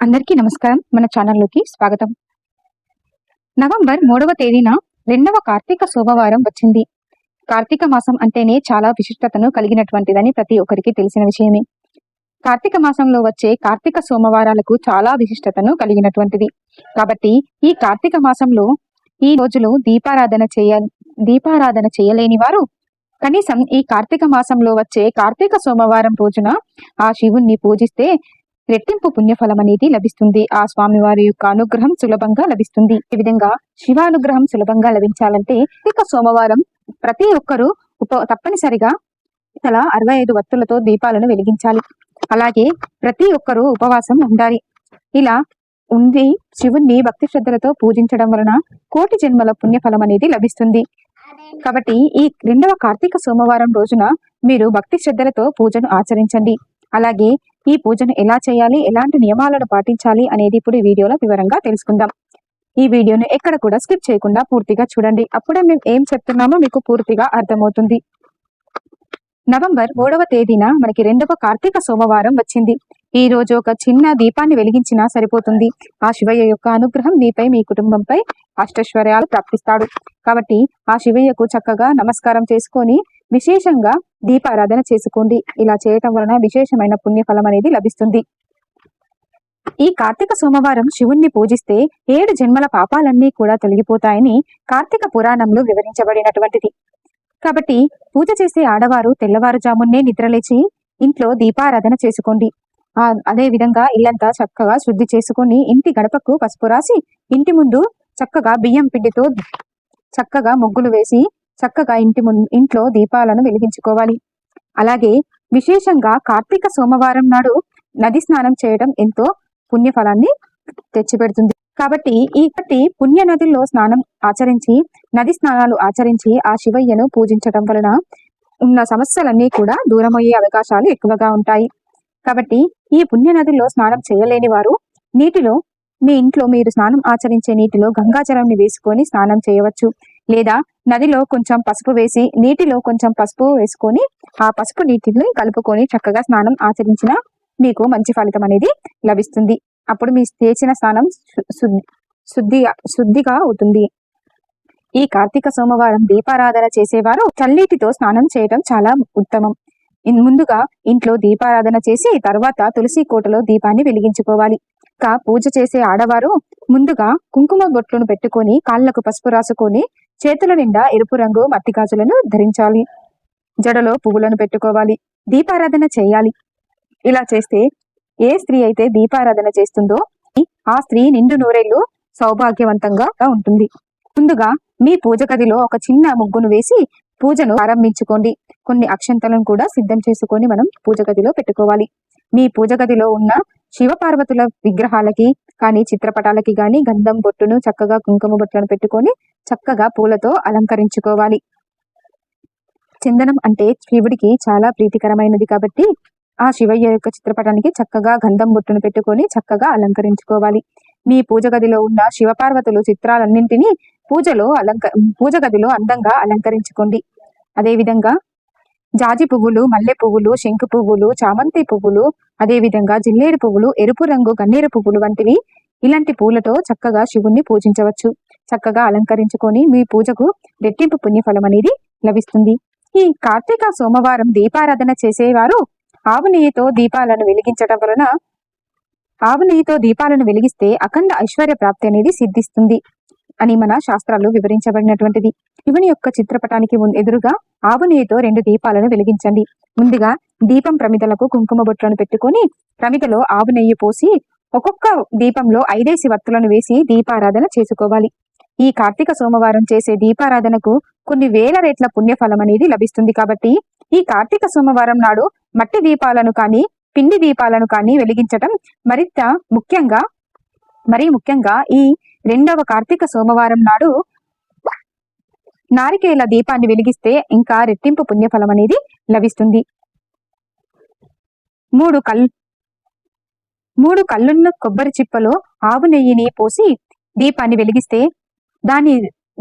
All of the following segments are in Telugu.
అందరికీ నమస్కారం. మన ఛానల్లోకి స్వాగతం. నవంబర్ మూడవ తేదీన రెండవ కార్తీక సోమవారం వచ్చింది. కార్తీక మాసం అంటేనే చాలా విశిష్టతను కలిగినటువంటిదని ప్రతి ఒక్కరికి తెలిసిన విషయమే. కార్తీక మాసంలో వచ్చే కార్తీక సోమవారాలకు చాలా విశిష్టతను కలిగినటువంటిది. కాబట్టి ఈ కార్తీక మాసంలో ఈ రోజులో దీపారాధన చేయ దీపారాధన చేయలేని వారు కనీసం ఈ కార్తీక మాసంలో వచ్చే కార్తీక సోమవారం రోజున ఆ శివుణ్ణి పూజిస్తే రెట్టింపు పుణ్యఫలం అనేది లభిస్తుంది. ఆ స్వామివారి యొక్క అనుగ్రహం సులభంగా లభిస్తుంది. ఈ విధంగా శివానుగ్రహం సులభంగా లభించాలంటే ఇక సోమవారం ప్రతి ఒక్కరూ ఉప తప్పనిసరిగా తల అరవై ఐదు వత్తులతో దీపాలను వెలిగించాలి. అలాగే ప్రతి ఒక్కరూ ఉపవాసం ఉండాలి. ఇలా ఉండి శివుణ్ణి భక్తి శ్రద్ధలతో పూజించడం వలన కోటి జన్మల పుణ్యఫలం అనేది లభిస్తుంది. కాబట్టి ఈ రెండవ కార్తీక సోమవారం రోజున మీరు భక్తి శ్రద్ధలతో పూజను ఆచరించండి. అలాగే ఈ పూజను ఎలా చేయాలి? ఎలాంటి నియమాలను పాటించాలి? అనేది ఇప్పుడు ఈ వీడియోలో వివరంగా తెలుసుకుందాం. ఈ వీడియోను ఎక్కడ కూడా స్కిప్ చేయకుండా పూర్తిగా చూడండి. అప్పుడే మేము ఏం చెప్తున్నామో మీకు పూర్తిగా అర్థమవుతుంది. నవంబర్ మూడవ తేదీన మనకి రెండవ కార్తీక సోమవారం వచ్చింది. ఈ రోజు ఒక చిన్న దీపాన్ని వెలిగించినా సరిపోతుంది. ఆ శివయ్య యొక్క అనుగ్రహం మీపై మీ కుటుంబంపై అష్టైశ్వర్యాలు ప్రాప్తిస్తాడు. కాబట్టి ఆ శివయ్యకు చక్కగా నమస్కారం చేసుకొని విశేషంగా దీపారాధన చేసుకోండి. ఇలా చేయటం వలన విశేషమైన పుణ్యఫలం అనేది లభిస్తుంది. ఈ కార్తీక సోమవారం శివుణ్ణి పూజిస్తే ఏడు జన్మల పాపాలన్నీ కూడా తొలగిపోతాయని కార్తీక పురాణంలో వివరించబడినటువంటిది. కాబట్టి పూజ చేసే ఆడవారు తెల్లవారుజామున్నే నిద్రలేచి ఇంట్లో దీపారాధన చేసుకోండి. అదే విధంగా ఇల్లంతా చక్కగా శుద్ధి చేసుకొని ఇంటి గడపకు పసుపు రాసి ఇంటి ముందు చక్కగా బియ్యం పిండితో చక్కగా ముగ్గులు వేసి చక్కగా ఇంటి ముందు ఇంట్లో దీపాలను వెలిగించుకోవాలి. అలాగే విశేషంగా కార్తీక సోమవారం నాడు నది స్నానం చేయడం ఎంతో పుణ్యఫలాన్ని తెచ్చిపెడుతుంది. కాబట్టి ఈ కట్టి పుణ్య నదుల్లో స్నానం ఆచరించి నది స్నానాలు ఆచరించి ఆ శివయ్యను పూజించడం వలన ఉన్న సమస్యలన్నీ కూడా దూరమయ్యే అవకాశాలు ఎక్కువగా ఉంటాయి. కాబట్టి ఈ పుణ్యనదుల్లో స్నానం చేయలేని వారు నీటిలో మీ ఇంట్లో మీరు స్నానం ఆచరించే నీటిలో గంగాజలంని వేసుకొని స్నానం చేయవచ్చు. లేదా నదిలో కొంచెం పసుపు వేసి నీటిలో కొంచెం పసుపు వేసుకొని ఆ పసుపు నీటిని కలుపుకొని చక్కగా స్నానం ఆచరించిన మీకు మంచి ఫలితం అనేది లభిస్తుంది. అప్పుడు మీ చేసిన స్నానం శుద్ధి శుద్ధిగా అవుతుంది. ఈ కార్తీక సోమవారం దీపారాధన చేసేవారు చల్లీటితో స్నానం చేయడం చాలా ఉత్తమం. ముందుగా ఇంట్లో దీపారాధన చేసి తర్వాత తులసి కోటలో దీపాన్ని వెలిగించుకోవాలి. ఇంకా పూజ చేసే ఆడవారు ముందుగా కుంకుమ బొట్లను పెట్టుకొని కాళ్ళకు పసుపు రాసుకొని చేతుల నిండా ఎరుపు రంగు మట్టి గాజులను ధరించాలి. జడలో పువ్వులను పెట్టుకోవాలి. దీపారాధన చేయాలి. ఇలా చేస్తే ఏ స్త్రీ అయితే దీపారాధన చేస్తుందో ఆ స్త్రీ నిండు నూరేళ్ళు సౌభాగ్యవంతంగా ఉంటుంది. ముందుగా మీ పూజ గదిలో ఒక చిన్న ముగ్గును వేసి పూజను ప్రారంభించుకోండి కొన్ని అక్షంతలను కూడా సిద్ధం చేసుకొని మనం పూజ గదిలో పెట్టుకోవాలి. మీ పూజ గదిలో ఉన్న శివపార్వతుల విగ్రహాలకి కానీ చిత్రపటాలకి కానీ గంధం బొట్టును చక్కగా కుంకుమ బొట్టులను పెట్టుకొని చక్కగా పూలతో అలంకరించుకోవాలి. చందనం అంటే శివుడికి చాలా ప్రీతికరమైనది కాబట్టి ఆ శివయ్య యొక్క చిత్రపటానికి చక్కగా గంధం బొట్టును పెట్టుకొని చక్కగా అలంకరించుకోవాలి. మీ పూజ గదిలో ఉన్న శివపార్వతులు చిత్రాలన్నింటినీ పూజలో అలంక పూజ గదిలో అందంగా అలంకరించుకోండి. అదే విధంగా జాజి పువ్వులు మల్లె పువ్వులు శంకు పువ్వులు చామంతి పువ్వులు అదే విధంగా జిల్లేడు పువ్వులు ఎరుపు రంగు గన్నేరు పువ్వులు వంటివి ఇలాంటి పూలతో చక్కగా శివుణ్ణి పూజించవచ్చు. చక్కగా అలంకరించుకొని మీ పూజకు రెట్టింపు పుణ్యఫలం అనేది లభిస్తుంది. ఈ కార్తీక సోమవారం దీపారాధన చేసేవారు ఆవు నెయ్యితో దీపాలను వెలిగించడం వలన ఆవు నెయ్యితో దీపాలను వెలిగిస్తే అఖండ ఐశ్వర్య ప్రాప్తి అనేది సిద్ధిస్తుంది. అని మన శాస్త్రాలు వివరించబడినటువంటిది. శివుని యొక్క చిత్రపటానికి ఎదురుగా ఆవు నెయ్యితో రెండు దీపాలను వెలిగించండి. ముందుగా దీపం ప్రమిదలకు కుంకుమ బొట్లను పెట్టుకొని ప్రమిదలో ఆవు నెయ్యి పోసి ఒక్కొక్క దీపంలో ఐదేసి వత్తులను వేసి దీపారాధన చేసుకోవాలి. ఈ కార్తీక సోమవారం చేసే దీపారాధనకు కొన్ని వేల రేట్ల పుణ్యఫలం అనేది లభిస్తుంది కాబట్టి ఈ కార్తీక సోమవారం నాడు మట్టి దీపాలను కానీ పిండి దీపాలను కానీ వెలిగించటం మరింత ముఖ్యంగా మరీ ముఖ్యంగా ఈ రెండవ కార్తీక సోమవారం నాడు నారికేల దీపాన్ని వెలిగిస్తే ఇంకా రెట్టింపు పుణ్యఫలం అనేది లభిస్తుంది. మూడు కల్ మూడు కళ్ళున్న కొబ్బరి చిప్పలో ఆవు నెయ్యిని పోసి దీపాన్ని వెలిగిస్తే దాని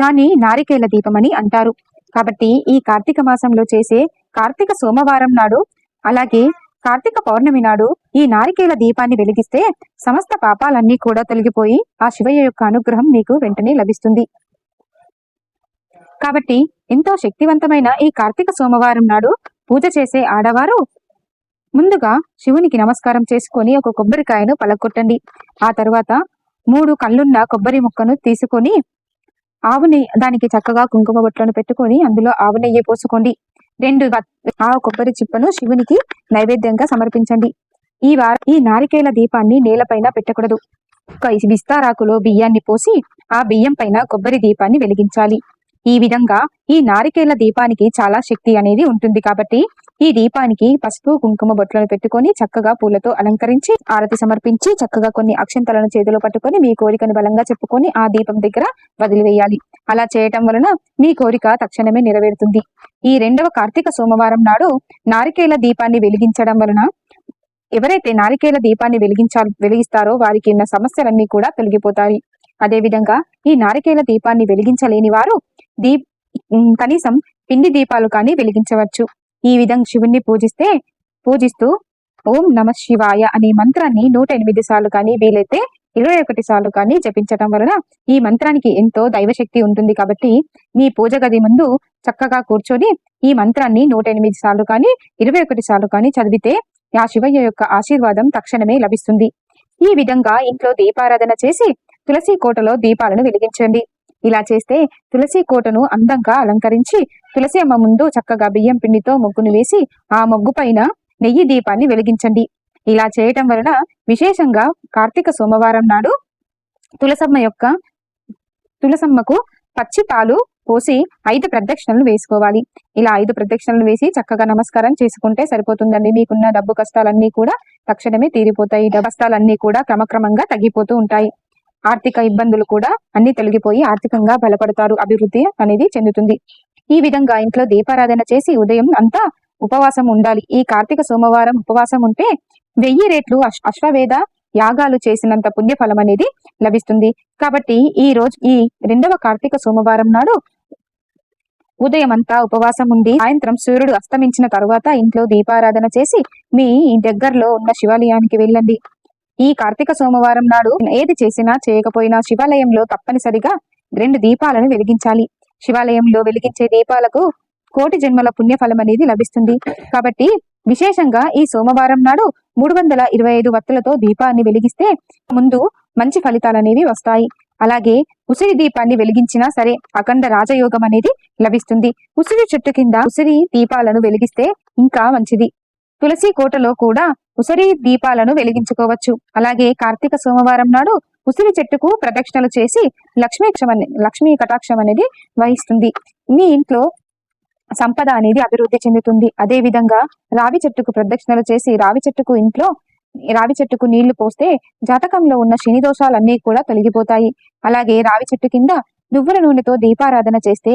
దాన్ని నారికేల దీపం అని అంటారు. కాబట్టి ఈ కార్తీక మాసంలో చేసే కార్తీక సోమవారం నాడు అలాగే కార్తీక పౌర్ణమి నాడు ఈ నారికేల దీపాన్ని వెలిగిస్తే సమస్త పాపాలన్నీ కూడా తొలగిపోయి ఆ శివయ్య యొక్క అనుగ్రహం మీకు వెంటనే లభిస్తుంది. కాబట్టి ఎంతో శక్తివంతమైన ఈ కార్తీక సోమవారం నాడు పూజ చేసే ఆడవారు ముందుగా శివునికి నమస్కారం చేసుకొని ఒక కొబ్బరికాయను పలకొట్టండి. ఆ తర్వాత మూడు కళ్ళున్న కొబ్బరి ముక్కను తీసుకొని ఆవు నెయ్యి దానికి చక్కగా కుంకుమ బొట్లను పెట్టుకొని అందులో ఆవు నెయ్యి పోసుకోండి. రెండు ఆ కొబ్బరి చిప్పను శివునికి నైవేద్యంగా సమర్పించండి. ఈ వార ఈ నారికేల దీపాన్ని నేలపైన పెట్టకూడదు. ఒక విస్తారాకులో బియ్యాన్ని పోసి ఆ బియ్యం పైన కొబ్బరి దీపాన్ని వెలిగించాలి. ఈ విధంగా ఈ నారికేల దీపానికి చాలా శక్తి అనేది ఉంటుంది కాబట్టి ఈ దీపానికి పసుపు కుంకుమ బొట్లను పెట్టుకొని చక్కగా పూలతో అలంకరించి ఆరతి సమర్పించి చక్కగా కొన్ని అక్షంతలను చేతిలో పట్టుకొని మీ కోరికను బలంగా చెప్పుకొని ఆ దీపం దగ్గర వదిలివేయాలి. అలా చేయటం వలన మీ కోరిక తక్షణమే నెరవేరుతుంది. ఈ రెండవ కార్తీక సోమవారం నాడు నారికేల దీపాన్ని వెలిగించడం వలన ఎవరైతే నారికేల దీపాన్ని వెలిగించాలి వెలిగిస్తారో వారికి ఉన్న సమస్యలన్నీ కూడా తొలగిపోతాయి. అదేవిధంగా ఈ నారికేల దీపాన్ని వెలిగించలేని వారు దీప్ కనీసం పిండి దీపాలు కానీ వెలిగించవచ్చు. ఈ విధంగా శివుణ్ణి పూజిస్తే పూజిస్తూ ఓం నమ శివాయ అనే మంత్రాన్ని నూట ఎనిమిది సార్లు కానీ వీలైతే ఇరవై ఒకటి సార్లు కానీ జపించటం వలన ఈ మంత్రానికి ఎంతో దైవశక్తి ఉంటుంది కాబట్టి మీ పూజ గది ముందు చక్కగా కూర్చొని ఈ మంత్రాన్ని నూట ఎనిమిది సార్లు కానీ ఇరవై ఒకటి సార్లు కానీ చదివితే ఆ శివయ్య యొక్క ఆశీర్వాదం తక్షణమే లభిస్తుంది. ఈ విధంగా ఇంట్లో దీపారాధన చేసి తులసి కోటలో దీపాలను వెలిగించండి. ఇలా చేస్తే తులసి కోటను అందంగా అలంకరించి తులసి అమ్మ ముందు చక్కగా బియ్యం పిండితో ముగ్గును వేసి ఆ ముగ్గు పైన నెయ్యి దీపాన్ని వెలిగించండి. ఇలా చేయటం వలన విశేషంగా కార్తీక సోమవారం నాడు తులసమ్మ యొక్క తులసమ్మకు పచ్చి పాలు పోసి ఐదు ప్రదక్షిణలు వేసుకోవాలి. ఇలా ఐదు ప్రదక్షిణలు వేసి చక్కగా నమస్కారం చేసుకుంటే సరిపోతుందండి. మీకున్న డబ్బు కష్టాలన్నీ కూడా తక్షణమే తీరిపోతాయి. డబ్బు కష్టాలన్నీ కూడా క్రమక్రమంగా తగ్గిపోతూ ఉంటాయి. ఆర్థిక ఇబ్బందులు కూడా అన్ని తొలగిపోయి ఆర్థికంగా బలపడతారు. అభివృద్ధి అనేది చెందుతుంది. ఈ విధంగా ఇంట్లో దీపారాధన చేసి ఉదయం అంతా ఉపవాసం ఉండాలి. ఈ కార్తీక సోమవారం ఉపవాసం ఉంటే వెయ్యి రేట్లు అశ్- అశ్వవేధ యాగాలు చేసినంత పుణ్యఫలం అనేది లభిస్తుంది. కాబట్టి ఈ రోజు ఈ రెండవ కార్తీక సోమవారం నాడు ఉదయం అంతా ఉపవాసం ఉండి సాయంత్రం సూర్యుడు అస్తమించిన తరువాత ఇంట్లో దీపారాధన చేసి మీ దగ్గరలో ఉన్న శివాలయానికి వెళ్ళండి. ఈ కార్తీక సోమవారం నాడు ఏది చేసినా చేయకపోయినా శివాలయంలో తప్పనిసరిగా రెండు దీపాలను వెలిగించాలి. శివాలయంలో వెలిగించే దీపాలకు కోటి జన్మల పుణ్యఫలం అనేది లభిస్తుంది. కాబట్టి విశేషంగా ఈ సోమవారం నాడు మూడు వందల ఇరవై ఐదు వత్తులతో దీపాన్ని వెలిగిస్తే ముందు మంచి ఫలితాలు అనేవి వస్తాయి. అలాగే ఉసిరి దీపాన్ని వెలిగించినా సరే అఖండ రాజయోగం అనేది లభిస్తుంది. ఉసిరి చెట్టు కింద ఉసిరి దీపాలను వెలిగిస్తే ఇంకా మంచిది. తులసి కోటలో కూడా ఉసిరి దీపాలను వెలిగించుకోవచ్చు. అలాగే కార్తీక సోమవారం నాడు ఉసిరి చెట్టుకు ప్రదక్షిణలు చేసి లక్ష్మీ క్షమ- లక్ష్మీ కటాక్షం అనేది వహిస్తుంది. మీ ఇంట్లో సంపద అనేది అభివృద్ధి చెందుతుంది. అదే విధంగా రావి చెట్టుకు ప్రదక్షిణలు చేసి రావి చెట్టుకు ఇంట్లో రావి చెట్టుకు నీళ్ళు పోస్తే జాతకంలో ఉన్న శని దోషాలన్నీ కూడా తొలగిపోతాయి. అలాగే రావి చెట్టు కింద నువ్వుల నూనెతో దీపారాధన చేస్తే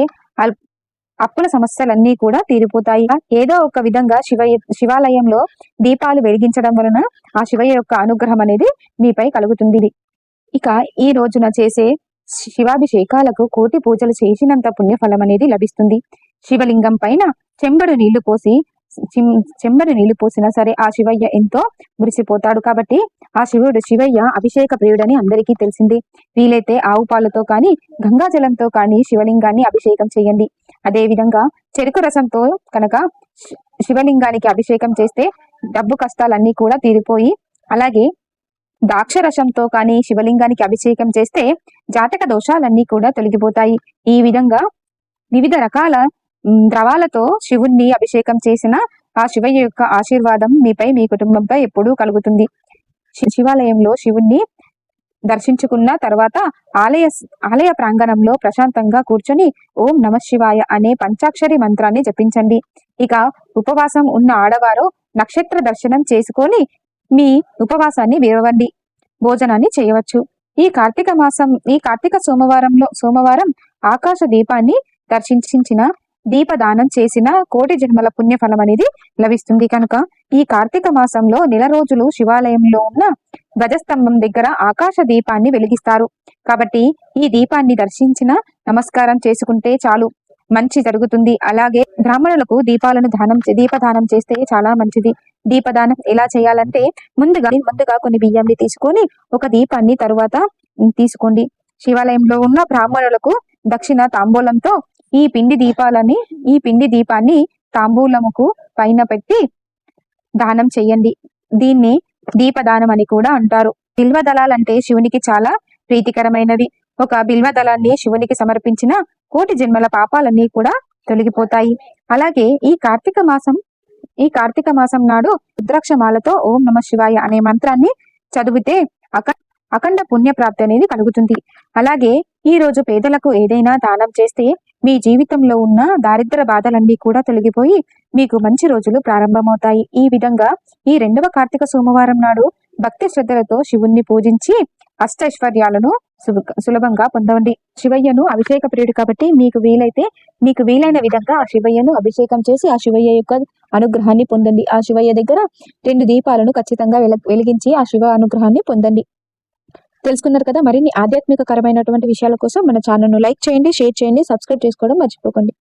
అప్పుల సమస్యలన్నీ కూడా తీరిపోతాయి. ఏదో ఒక విధంగా శివ శివాలయంలో దీపాలు వెలిగించడం వలన ఆ శివయ్య యొక్క అనుగ్రహం అనేది మీపై కలుగుతుంది. ఇక ఈ రోజున చేసే శివాభిషేకాలకు కోటి పూజలు చేసినంత పుణ్యఫలం అనేది లభిస్తుంది. శివలింగం పైన చెంబడు నీళ్ళు పోసి చిం- చెంబడు నీళ్ళు పోసినా సరే ఆ శివయ్య ఎంతో మురిసిపోతాడు కాబట్టి ఆ శివుడు శివయ్య అభిషేక ప్రియుడని అందరికీ తెలిసింది. వీలైతే ఆవు పాలతో కానీ గంగాజలంతో కానీ శివలింగాన్ని అభిషేకం చేయండి. అదే విధంగా చెరుకు రసంతో కనుక శి- శివలింగానికి అభిషేకం చేస్తే డబ్బు కష్టాలన్నీ కూడా తీరిపోయి అలాగే ద్రాక్ష రసంతో కానీ శివలింగానికి అభిషేకం చేస్తే జాతక దోషాలన్నీ కూడా తొలగిపోతాయి. ఈ విధంగా వివిధ రకాల ద్రవాలతో శివుణ్ణి అభిషేకం చేసిన ఆ శివయ్య యొక్క ఆశీర్వాదం మీపై మీ కుటుంబంపై ఎప్పుడూ కలుగుతుంది. శి- శివాలయంలో శివుణ్ణి దర్శించుకున్న తర్వాత ఆలయ ఆలయ ప్రాంగణంలో ప్రశాంతంగా కూర్చొని ఓం నమ శివాయ అనే పంచాక్షరి మంత్రాన్ని జపించండి. ఇక ఉపవాసం ఉన్న ఆడవారు నక్షత్ర దర్శనం చేసుకొని మీ ఉపవాసాన్ని విరవండి. భోజనాన్ని చేయవచ్చు. ఈ కార్తీక మాసం ఈ కార్తీక సోమవారంలో సోమవారం ఆకాశ దీపాన్ని దర్శించిన దీపదానం చేసిన కోటి జన్మల పుణ్యఫలం అనేది లభిస్తుంది కనుక ఈ కార్తీక మాసంలో నెల రోజులు శివాలయంలో ఉన్న ధ్వజస్తంభం దగ్గర ఆకాశ దీపాన్ని వెలిగిస్తారు. కాబట్టి ఈ దీపాన్ని దర్శించిన నమస్కారం చేసుకుంటే చాలు. మంచి జరుగుతుంది. అలాగే బ్రాహ్మణులకు దీపాలను దానం దీపదానం చేస్తే చాలా మంచిది. దీపదానం ఎలా చేయాలంటే ముందుగా ముందుగా కొన్ని బియ్యాన్ని తీసుకొని ఒక దీపాన్ని తరువాత తీసుకోండి. శివాలయంలో ఉన్న బ్రాహ్మణులకు దక్షిణ తాంబూలంతో ఈ పిండి దీపాలని ఈ పిండి దీపాన్ని తాంబూలముకు పైన పెట్టి దానం చెయ్యండి దీన్ని దీపదానం అని కూడా అంటారు. బిల్వ దళాలంటే శివునికి చాలా ప్రీతికరమైనది. ఒక బిల్వ దళాన్ని శివునికి సమర్పించిన కోటి జన్మల పాపాలన్నీ కూడా తొలగిపోతాయి. అలాగే ఈ కార్తీక మాసం ఈ కార్తీక మాసం నాడు రుద్రాక్షమాలతో ఓం నమ శివాయ అనే మంత్రాన్ని చదివితే అక అఖండ పుణ్య ప్రాప్తి అనేది కలుగుతుంది. అలాగే ఈ రోజు పేదలకు ఏదైనా దానం చేస్తే మీ జీవితంలో ఉన్న దారిద్ర బాధలన్నీ కూడా తొలగిపోయి మీకు మంచి రోజులు ప్రారంభమవుతాయి. ఈ విధంగా ఈ రెండవ కార్తీక సోమవారం నాడు భక్తి శ్రద్ధలతో శివుణ్ణి పూజించి అష్టైశ్వర్యాలను సులభ- సులభంగా పొందవండి. శివయ్యను అభిషేక ప్రియుడు కాబట్టి మీకు వీలైతే మీకు వీలైన విధంగా ఆ శివయ్యను అభిషేకం చేసి ఆ శివయ్య యొక్క అనుగ్రహాన్ని పొందండి. ఆ శివయ్య దగ్గర రెండు దీపాలను ఖచ్చితంగా వెల- వెలిగించి ఆ శివ అనుగ్రహాన్ని పొందండి. తెలుసుకున్నారు కదా మరిన్ని ఆధ్యాత్మికకరమైనటువంటి విషయాల కోసం మన ఛానల్ను లైక్ చేయండి షేర్ చేయండి సబ్స్క్రైబ్ చేసుకోవడం మర్చిపోకండి.